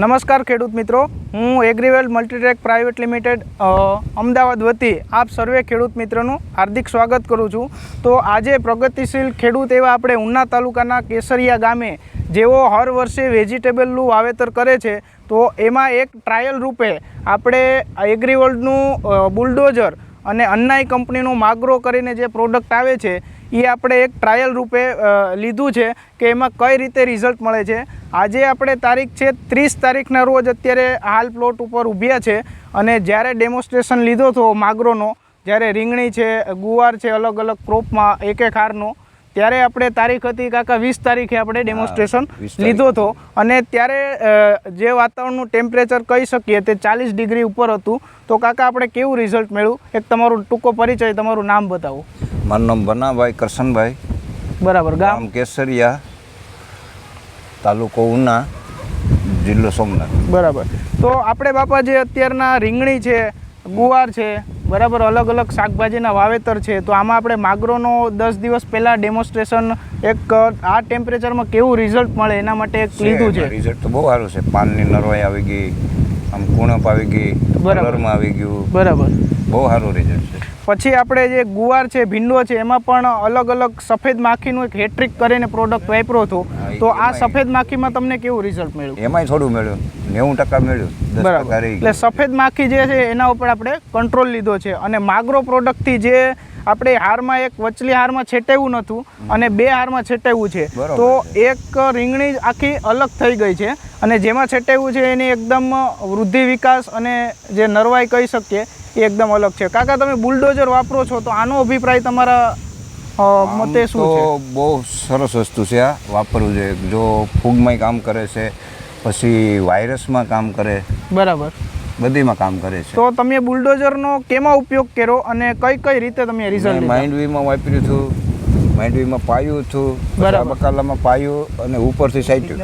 નમસ્કાર ખેડૂત મિત્રો. હું એગ્રીવેલ મલ્ટીટ્રેક પ્રાઇવેટ લિમિટેડ અમદાવાદ વતી આપ સર્વે ખેડૂત મિત્રોનું હાર્દિક સ્વાગત કરું છું. તો આજે પ્રગતિશીલ ખેડૂત એવા આપણે ઉના તાલુકાના કેસરિયા ગામે, જેઓ હર વર્ષે વેજીટેબલનું વાવેતર કરે છે, તો એમાં એક ટ્રાયલ રૂપે આપણે એગ્રીવર્લ્ડનું બુલડોઝર અને અન્નાઈ કંપનીનું માગ્રો કરીને જે પ્રોડક્ટ આવે છે એ આપણે એક ટ્રાયલ રૂપે લીધું છે કે એમાં કઈ રીતે રિઝલ્ટ મળે છે. આજે આપણે તારીખ છે ત્રીસ તારીખના રોજ અત્યારે હાલ પ્લોટ ઉપર ઊભ્યા છે અને જ્યારે ડેમોન્સ્ટ્રેશન લીધો હતો માગરોનો જ્યારે રીંગણી છે ગુવાર છે અલગ અલગ ક્રોપમાં એક એક હારનો ત્યારે આપણે તારીખ હતી કાકા વીસ તારીખે આપણે ડેમોન્સ્ટ્રેશન લીધો હતો. અને ત્યારે જે વાતાવરણનું ટેમ્પરેચર કહી શકીએ તે ચાલીસ ડિગ્રી ઉપર હતું. તો કાકા આપણે કેવું રિઝલ્ટ મળ્યું? એક તમારું ટૂંકો પરિચય તમારું નામ બતાવો. મારું નામ બનાભાઈ કરશનભાઈ. બરાબર ગામ કેસરિયા. તાલુકો ઉના જિલ્લો સોમનાથ. બરાબર. તો આપણે બાપા જે અત્યારના રીંગણી છે ગુવાર છે બરાબર અલગ અલગ શાકભાજીના વાવેતર છે તો આમાં આપણે માગરોનો દસ દિવસ પહેલાં ડેમોન્સ્ટ્રેશન એક આ ટેમ્પરેચરમાં કેવું રિઝલ્ટ મળે એના માટે એક લીધું છે. રિઝલ્ટ તો બહુ સારું છે. પાનની નરવાઈ આવી ગઈ આમ કુણપ આવી ગઈ બરાબરમાં કલરમાં આવી ગયું. બરાબર. બહુ સારું રિઝલ્ટ છે. પછી આપણે જે ગુવાર છે ભીંડો છે એમાં પણ અલગ અલગ સફેદ માખીનું એક હેટ્રિક કરીને પ્રોડક્ટ વાપરો હતો. તો આ સફેદ માખીમાં તમને કેવું રિઝલ્ટ મળ્યું? એમાંય થોડું મળ્યું. નેવું ટકા મળ્યું. બરાબર. એટલે સફેદ માખી જે છે એના ઉપર આપણે કંટ્રોલ લીધો છે. અને માગ્રો પ્રોડક્ટથી જે આપણે હારમાં એક વચલી હારમાં છેટાવ્યું નહોતું અને બે હારમાં છેટાવ્યું છે તો એક રીંગણી આખી અલગ થઈ ગઈ છે. અને જેમાં છેટાવ્યું છે એની એકદમ વૃદ્ધિ વિકાસ અને જે નરવાઈ કહી શકીએ એ એકદમ અલગ છે. કાકા તમે બુલડોઝર વાપરો છો તો આનો અભિપ્રાય તમારા મતે શું છે? બહુ સરસ વસ્તુ છે આ વાપરવું જોઈએ. જો ફૂગમાં કામ કરે છે પછી વાયરસમાં કામ કરે બરાબર. બધીમાં કામ કરે છે. તો તમે બુલડોઝરનો કેમાં ઉપયોગ કર્યો અને કઈ કઈ રીતે તમે રિઝલ્ટ માઇન્ડ વીમાં વાપર્યું હતું. માઇન્ડવીમાં પાયું હતું બરાબર. બકાલામાં પાયું અને ઉપરથી સાઈટ્યું.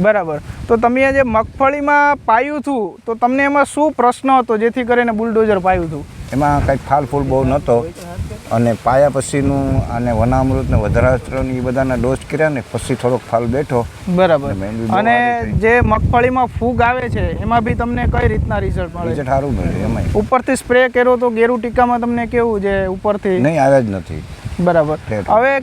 બરાબર. તો તમે જે મગફળીમાં પાયું હતું તો તમને એમાં શું પ્રશ્ન હતો જેથી કરીને બુલડોઝર પાયું હતું? એમાં કંઈક ફાલ ફૂલ બહુ નહોતો. અને પાયા પછીનું અને વનામૃત ને વધારાસ્ત્ર ને એ બધાના ડોઝ કર્યા ને પછી થોડોક ફાલ બેઠો. બરાબર. અને. જે મગફળીમાં ફૂગ આવે છે એમાં બી તમને કઈ રીતના રિઝલ્ટ મળે? રિઝલ્ટ છે સારું મળ્યું એમાંય. ઉપરથી સ્પ્રે કર્યો તો ગેરુ ટીકામાં તમને કેવું છે ઉપરથી? નહીં આવ્યા જ નથી. બરાબર. હવે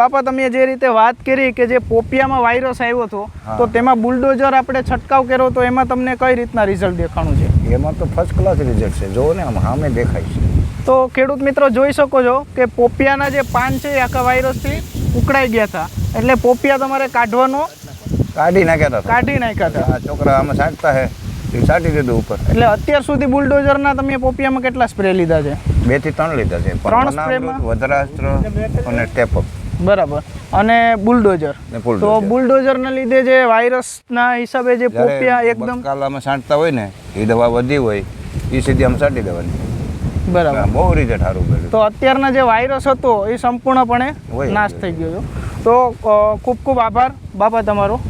બાપા તમે જે રીતે વાત કરી કે જે પોપિયામાં વાયરસ આવ્યો હતો તો તેમાં બુલડોઝર આપણે છંટકાવ કર્યો તો એમાં તમને કઈ રીતના રિઝલ્ટ દેખાણું છે? એમાં તો ફર્સ્ટ ક્લાસ રિઝલ્ટ છે. જો ને આમ સામે દેખાય છે. તો ખેડૂત મિત્રો જોઈ શકો છો કે પોપિયાના જે પાન છે એ આખા વાયરસથી ઉકળાઈ ગયા હતા. એટલે પોપિયા તમારે કાઢવાનો? કાઢી નાખ્યા હતા. કાઢી નાખ્યા હતા. આ છોકરા આમાં છાંટતા હે સાટી દીધું ઉપર. એટલે અત્યાર સુધી બુલડોઝરના તમે પોપિયામાં કેટલા સ્પ્રે લીધા છે? બેથી ત્રણ લીધા છે. ત્રણ સ્પ્રેમાં? વનામૃત, અને ટેપઅપ બરાબર. અને બુલડોઝર. તો. બુલડોઝરના લીધે જે વાયરસના હિસાબે જે પોપિયા એકદમ કાલામાં સાંટતા હોય ને એ દવા વધી હોય એ સીધી આમ સાટી દેવાની. બરાબર. બહુ રીતે સારું પડ્યું તો અત્યારના જે વાયરસ હતો એ સંપૂર્ણપણે નાશ થઈ ગયો તો ખૂબ ખૂબ આભાર. બાપા તમારો.